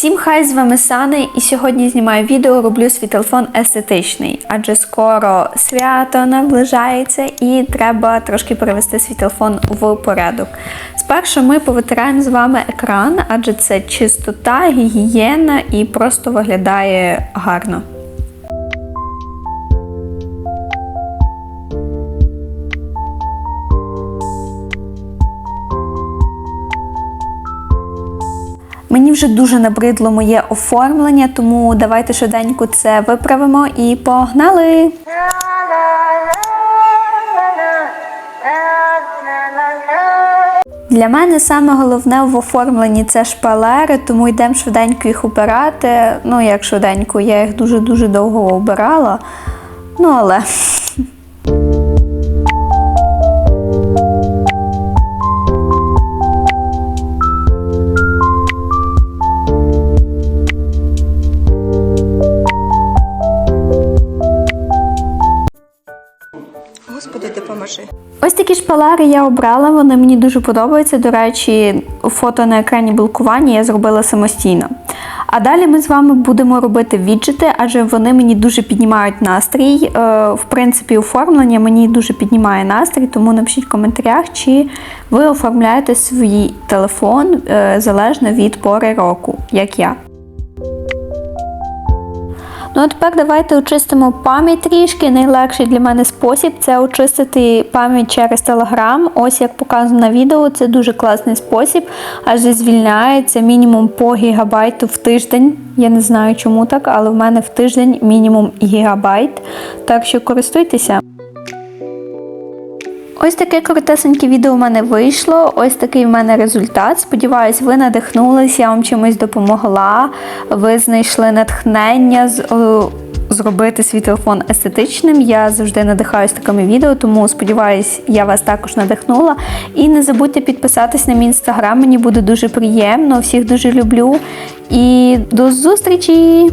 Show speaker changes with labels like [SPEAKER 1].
[SPEAKER 1] Всім хай з вами Сани, і сьогодні знімаю відео, роблю свій телефон естетичний, адже скоро свято наближається і треба трошки привести свій телефон в порядок. Спершу ми повитираємо з вами екран, адже це чистота, гігієна і просто виглядає гарно. Мені вже дуже набридло моє оформлення, тому давайте швиденько це виправимо і погнали! Для мене саме головне в оформленні це шпалери, тому йдемо швиденько їх обирати. Ну, як швиденько, я їх дуже-дуже довго обирала. Ну, але.
[SPEAKER 2] Господи, допоможи.
[SPEAKER 1] Ось такі шпалери я обрала, вони мені дуже подобаються. До речі, фото на екрані блокування я зробила самостійно. А далі ми з вами будемо робити віджити, адже вони мені дуже піднімають настрій. Е, В принципі, оформлення мені дуже піднімає настрій, тому напишіть в коментарях, чи ви оформляєте свій телефон е, залежно від пори року, як я. Ну а тепер давайте очистимо пам'ять трішки. Найлегший для мене спосіб це очистити пам'ять через Telegram. Ось як показано на відео, це дуже класний спосіб, адже звільняється мінімум по гігабайту в тиждень. Я не знаю чому так, але в мене в тиждень мінімум гігабайт. Так що користуйтеся. Ось таке коротесеньке відео у мене вийшло. Ось такий в мене результат. Сподіваюсь, ви надихнулись, я вам чимось допомогла. Ви знайшли натхнення о, Зробити свій телефон естетичним. Я завжди надихаюсь такими відео, тому сподіваюсь, я вас також надихнула. І не забудьте підписатись на мій інстаграм, мені буде дуже приємно. Всіх дуже люблю. І до зустрічі!